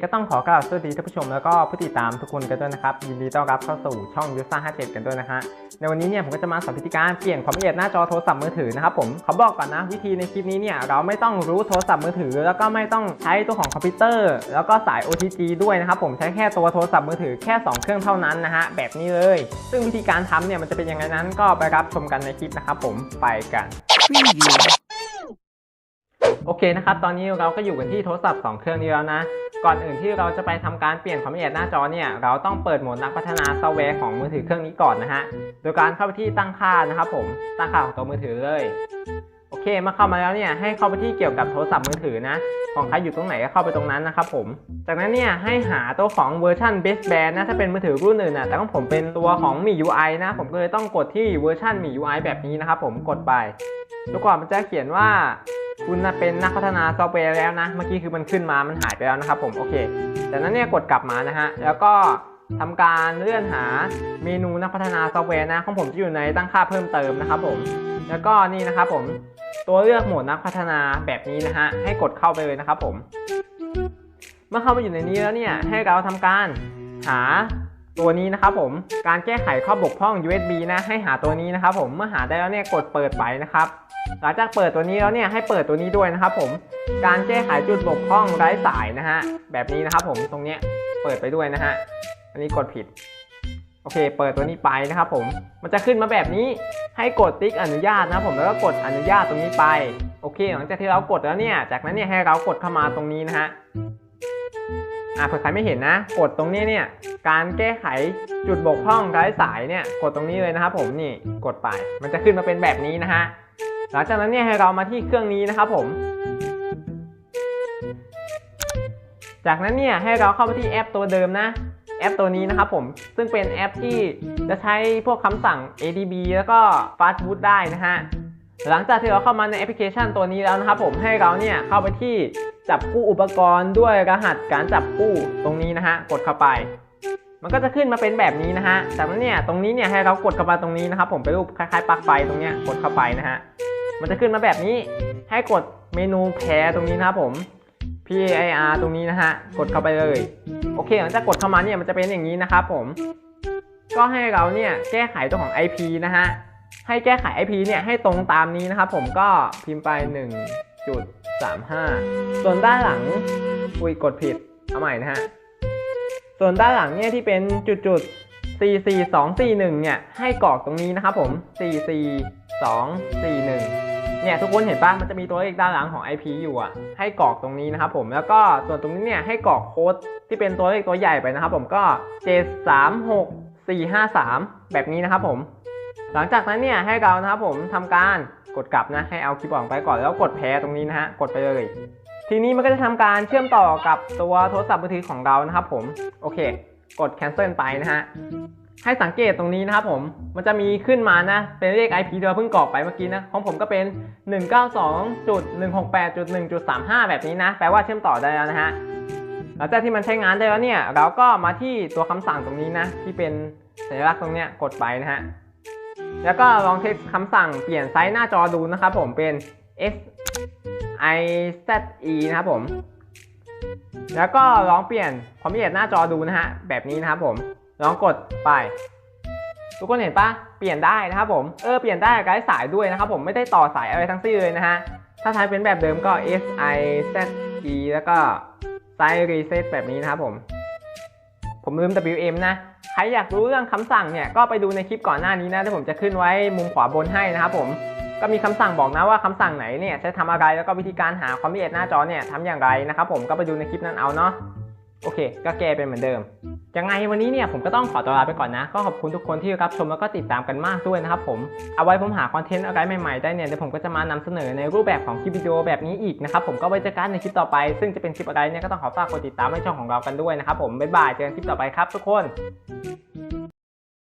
ก็ต้องขอกล่าวสวัสดีท่านผู้ชมแล้วก็ผู้ติดตามทุกคนกันด้วยนะครับ ยินดีต้อนรับเข้าสู่ช่องยูซ่า57 กันด้วยนะฮะในวันนี้เนี่ยผมก็จะมาสอนวิธีการเปลี่ยนความละเอียดหน้าจอโทรศัพท์มือถือนะครับผมเขาบอกก่อนนะวิธีในคลิปนี้เนี่ยเราไม่ต้องรู้โทรศัพท์มือถือ แล้วก็ไม่ต้องใช้ตัวของคอมพิวเตอร์ แล้วก็สาย OTG ด้วยนะครับผมใช้แค่ตัวโทรศัพท์มือถือแค่ 2 เครื่องเท่านั้นนะฮะแบบนี้เลย ซึ่งวิธีการทำเนี่ยมันจะเป็นยังไงนั้นก็ไปรับชมกันในคลิปนะครับผมไปกันโอเคนะครับตอนนี้เราก็อยู่กันที่โทรศัพท์2เครื่องนี้แล้วนะ ก่อนอื่นที่เราจะไปทำการเปลี่ยนความละเอียดหน้าจอเนี่ย เราต้องเปิดโหมดนักพัฒนาซอฟต์แวร์ของมือถือเครื่องนี้ก่อนนะฮะ โดยการเข้าไปที่ตั้งค่านะครับผม ตั้งค่าของตัวมือถือเลย โอเคเมื่อเข้ามาแล้วเนี่ย ให้เข้าไปที่เกี่ยวกับโทรศัพท์มือถือนะ ของใครอยู่ตรงไหนก็เข้าไปตรงนั้นนะครับผม จากนั้นเนี่ยให้หาตัวของเวอร์ชัน best band นะ ถ้าเป็นมือถือรุ่นอื่นนะแต่ของผมเป็นตัวของมี UI นะ ผมก็เลยต้องกดที่เวอร์ชันมี UI แบบนี้นะครับผม กดไปดูก่อนมันจะเขียนว่า คุณน่ะเป็นนักพัฒนาซอฟต์แวร์แล้วนะ เมื่อกี้คือมันขึ้นมา มันหายไปแล้วนะครับผม โอเค จากนั้นเนี่ยกดกลับมานะฮะ แล้วก็ทำการเลื่อนหาเมนูนักพัฒนาซอฟต์แวร์นะ ของผมจะอยู่ในตั้งค่าเพิ่มเติมนะครับผม แล้วก็นี่นะครับผม ตัวเลือกโหมดนักพัฒนาแบบนี้นะฮะ ให้กดเข้าไปเลยนะครับผม เมื่อเข้ามาอยู่ในนี้แล้วเนี่ย ให้เราทำการหา ตัวนี้นะครับผมการแก้ไขข้อบกพร่อง USB นะให้หาตัวนี้นะครับผมเมื่อหาได้แล้วเนี่ยกดเปิดไปนะครับ หลังจากเปิดตัวนี้แล้วเนี่ยให้เปิดตัวนี้ด้วยนะครับผมการแก้ไขจุดบกพร่องไร้สายนะฮะแบบนี้นะครับผมตรงเนี้ยเปิดไปด้วยนะฮะอันนี้กดผิดโอเค เปิดตัวนี้ไปนะครับผม มันจะขึ้นมาแบบนี้ ให้กดติ๊กอนุญาตนะผมแล้วก็กดอนุญาตตรงนี้ไป โอเค หลังจากที่เรากดแล้วเนี่ย จากนั้นเนี่ยให้เรากดเข้ามาตรงนี้นะฮะ อ่าเผื่อใครไม่เห็นนะ กดตรงนี้เนี่ย การแก้ไขจุดบกพร่องไร้สายเนี่ย กดตรงนี้เลยนะครับผมนี่กดไป มันจะขึ้นมาเป็นแบบนี้นะฮะ หลังจากนั้นเนี่ยให้เรามาที่เครื่องนี้นะครับผม จากนั้นเนี่ยให้เราเข้าไปที่แอปตัวเดิมนะ แอปตัวนี้นะครับผม ซึ่งเป็นแอปที่จะใช้พวกคำสั่ง ADB แล้วก็ Fastboot ได้นะฮะ หลังจากที่เราเข้ามาในแอปพลิเคชันตัวนี้แล้วนะครับผมให้เราเนี่ยเข้าไปที่จับคู่อุปกรณ์ด้วยรหัสการจับคู่ตรงนี้นะฮะกดเข้าไป มันก็จะขึ้นมาเป็นแบบนี้นะฮะจากนั้นเนี่ยตรงนี้เนี่ยให้เรากดเข้ามาตรงนี้นะครับผมเป็นรูปคล้ายๆปลั๊กไฟตรงเนี้ยกดเข้าไปนะฮะมันจะขึ้นมาแบบนี้ให้กดเมนูแพรตรงนี้นะครับผม PAIR ตรงนี้นะฮะกดเข้าไปเลย โอเคหลังจากกดเข้ามาเนี่ยมันจะเป็นอย่างนี้นะครับผม ก็ให้เราเนี่ยแก้ไขตัวของ IP นะฮะ ให้แก้ไข IP เนี่ยให้ตรงตามนี้นะครับผมก็พิมพ์ไป 1.35 ส่วนด้านหลังอุ้ยกดผิด เอาใหม่นะฮะ ส่วนด้านหลังเนี่ยที่เป็นจุดจุด44241 เนี่ย ให้กรอกตรงนี้นะครับผม 44241 เนี่ย ทุกคนเห็นปะมันจะมีตัวเลขด้านหลังของ IP อยู่อะ ให้กรอกตรงนี้นะครับผม แล้วก็ส่วนตรงนี้เนี่ย ให้กรอกโค้ดที่เป็นตัวเลขตัวใหญ่ไปนะครับผม ก็ 736453 แบบนี้นะครับผม หลังจากนั้นเนี่ยให้เรานะครับผมทำการกดกลับนะให้เอาคลิปออกไปก่อนแล้วกดแพ้ตรงนี้นะฮะกดไปเลย ทีนี้มันก็จะทำการเชื่อมต่อกับตัวโทรศัพท์มือถือของเรานะครับผมโอเค กด cancel ไปนะฮะให้สังเกตตรงนี้นะครับผม มันจะมีขึ้นมานะ เป็นเลข IP ที่เราเพิ่งกรอกไปเมื่อกี้นะ ของผมก็เป็น 192.168.1.35 แบบนี้นะ แปลว่าเชื่อมต่อได้แล้วนะฮะ หลังจากที่มันใช้งานได้แล้วเนี่ย เราก็มาที่ตัวคำสั่งตรงนี้นะ ที่เป็นสัญลักษณ์ตรงเนี้ย กดไปนะฮะ แล้วก็ลองเทสคำสั่งเปลี่ยนไซส์หน้าจอดูนะครับผมเป็น S I Z E นะครับผม แล้วก็ลองเปลี่ยนความละเอียดหน้าจอดูนะฮะ แบบนี้นะครับผม ลองกดไป ทุกคนเห็นปะเปลี่ยนได้นะครับผม เออ เปลี่ยนได้กับไร้สายด้วยนะครับผม ไม่ได้ต่อสายอะไรทั้งสิ้นเลยนะฮะ ถ้าใช้เป็นแบบเดิมก็ S I Z E แล้วก็ไซส์ reset แบบนี้นะครับผม ผมลืม WM นะ ใครอยากรู้เรื่องคำสั่งเนี่ยก็ไปดูในคลิปก่อนหน้านี้นะที่ผมจะขึ้นไว้มุมขวาบนให้นะครับผมก็มีคำสั่งบอกนะว่าคำสั่งไหนเนี่ยใช้ทำอะไรแล้วก็วิธีการหาความละเอียดหน้าจอเนี่ยทำอย่างไรนะครับผมก็ไปดูในคลิปนั้นเอาเนาะโอเค ก็แก้เป็นเหมือนเดิม ยังไงวันนี้เนี่ยผมก็ต้องขอตัวลาไปก่อนนะ ก็ขอบคุณทุกคนที่รับชมแล้วก็ติดตามกันมากด้วยนะครับผมเอาไว้ผมหาคอนเทนต์อะไรใหม่ๆได้เนี่ยเดี๋ยวผมก็จะมานำเสนอในรูปแบบของคลิปวิดีโอแบบนี้อีกนะครับผมก็ไว้เจอกันในคลิปต่อไป ซึ่งจะเป็นคลิปอะไรเนี่ยก็ต้องขอฝากกดติดตามให้ช่องของเรากันด้วยนะครับผมบ๊ายบายเจอกันคลิปต่อไปครับทุกคน